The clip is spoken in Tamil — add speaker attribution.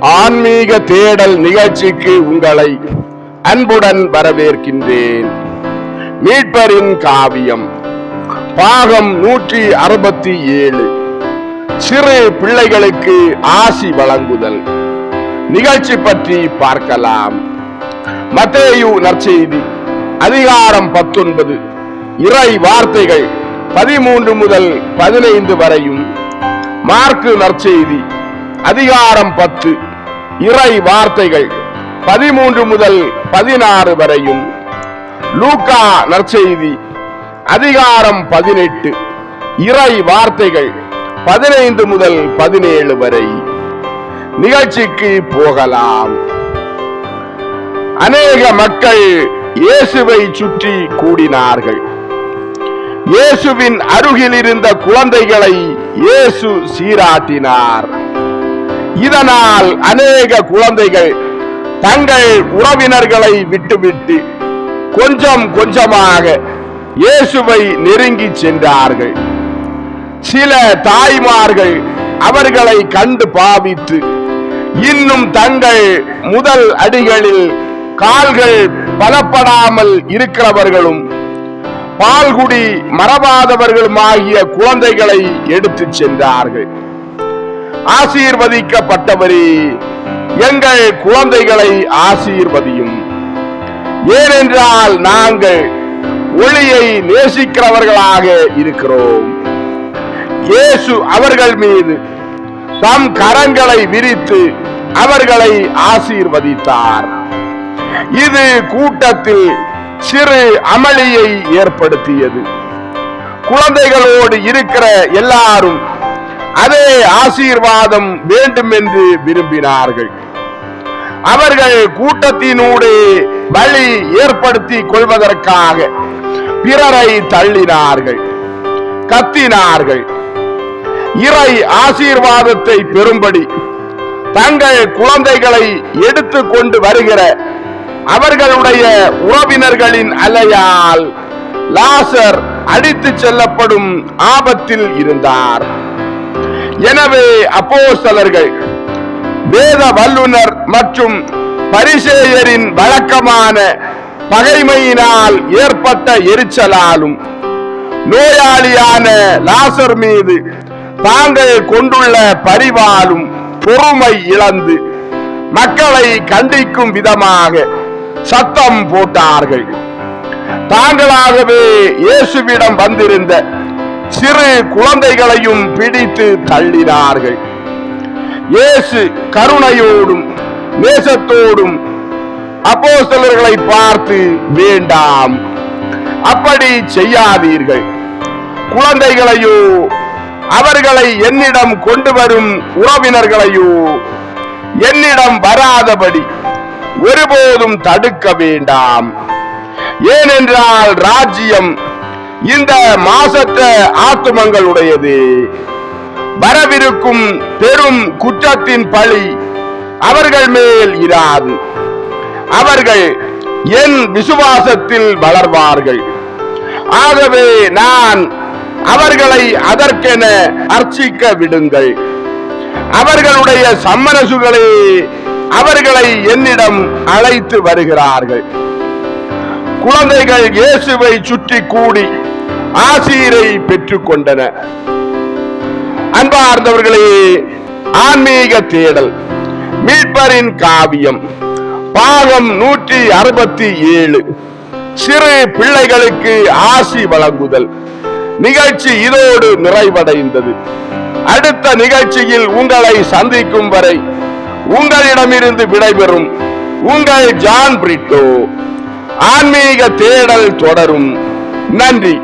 Speaker 1: ஆன்மீக தேடல் நிகழ்ச்சிக்கு உங்களை அன்புடன் வரவேற்கின்றேன். மீட்பரின் காவியம். பாகம் நூற்றி அறுபத்தி ஏழு. சிறு பிள்ளைகளுக்கு ஆசி வழங்குதல். நிகழ்ச்சி பற்றி பார்க்கலாம். மத்தேயு நற்செய்தி. அதிகாரம் பத்தொன்பது. இறை வார்த்தைகள் பதிமூன்று முதல் பதினைந்து வரையும். மார்க்கு நற்செய்தி. அதிகாரம் பத்து. இறை வார்த்தைகள் பதிமூன்று முதல் பதினாறு வரையும். லூக்கா நற்செய்தி அதிகாரம் பதினெட்டு. இறை வார்த்தைகள் பதினைந்து முதல் பதினேழு வரை. நிகழ்ச்சிக்கு போகலாம். அநேக மக்கள் இயேசுவை சுற்றி கூடினார்கள். இயேசுவின் அருகில் இருந்த குழந்தைகளை இயேசு சீராட்டினார். இதனால் அநேக குழந்தைகள் தங்கள் உறவினர்களை விட்டுவிட்டு கொஞ்சம் கொஞ்சமாக இயேசுவை நெருங்கி சென்றார்கள். சில தாய்மார்கள் அவர்களை கண்டு பாவித்து இன்னும் தங்கள் முதல் அடிகளில் கால்கள் பலப்படாமல் இருக்கிறவர்களும் பால்குடி மரபாதவர்களுமாகிய குழந்தைகளை எடுத்து சென்றார்கள். ஆசீர்வதிக்கப்பட்டவரே. எங்கள் குழந்தைகளை ஆசீர்வதியும். ஏனென்றால் நாங்கள் ஒளியை நேசிக்கிறவர்களாக இருக்கிறோம். இயேசு அவர்கள் மீது தம் கரங்களை விரித்து அவர்களை ஆசீர்வதித்தார். இது கூட்டத்தில் சிறு அமளியை ஏற்படுத்தியது. குழந்தைகளோடு இருக்கிற எல்லாரும் அதே ஆசீர்வாதம் வேண்டும் என்று விரும்பினார்கள். அவர்கள் கூட்டத்தினூடே வழி ஏற்படுத்தி கொள்வதற்காக பிறரை தள்ளினார்கள் கத்தினார்கள். இறை ஆசீர்வாதத்தை பெறும்படி தங்கள் குழந்தைகளை எடுத்து கொண்டு வருகிற அவர்களுடைய உறவினர்களின் அலையால் லாசர் அடித்துச் செல்லப்படும் ஆபத்தில் இருந்தார். எனவே அப்போஸ்தலர்கள் வேத வல்லுனர் மற்றும் பரிசேயரின் வழக்கமான பகைமையினால் ஏற்பட்ட எரிச்சலாலும் நோயாளியான லாசர் மீது தாங்கள் கொண்டுள்ள பரிவாலும் பொறுமை இழந்து மக்களை கண்டிக்கும் விதமாக சத்தம் போட்டார்கள். தாங்களாகவே இயேசுவிடம் வந்திருந்த சிறு குழந்தைகளையும் பிடித்து தள்ளினார்கள். இயேசு கருணையோடும் நேசத்தோடும் அப்போஸ்தலர்களை பார்த்து வேண்டாம் அப்படி செய்யாதீர்கள். குழந்தைகளையோ அவர்களை என்னிடம் கொண்டு வரும் உறவினர்களையோ என்னிடம் வராதபடி ஒருபோதும் தடுக்க வேண்டாம். ஏனென்றால் ராஜ்யம் இந்த மாசற்ற ஆத்துமங்களுடையது. வரவிருக்கும் பெரும் குற்றத்தின் பழி அவர்கள் மேல் இராது. அவர்கள் என் விசுவாசத்தில் வளர்வார்கள். ஆகவே நான் அவர்களை அதற்கென அர்ச்சிக்க விடுங்கள். அவர்களுடைய சம்மனசுகளே அவர்களை என்னிடம் அழைத்து வருகிறார்கள். குழந்தைகள் இயேசுவை சுற்றி கூடி ஆசீரை பெற்றுக் கொண்டன அன்பார்ந்தவர்களே ஆன்மீக தேடல் மீட்பரின் காவியம் பாகம் நூற்றி அறுபத்தி ஏழு. சிறு பிள்ளைகளுக்கு ஆசி வழங்குதல் நிகழ்ச்சி இதோடு நிறைவடைந்தது. அடுத்த நிகழ்ச்சியில் உங்களை சந்திக்கும் வரை உங்களிடமிருந்து விடைபெறும் உங்கள் ஜான் பிரிட்டோ. ஆன்மீக தேடல் தொடரும். நன்றி.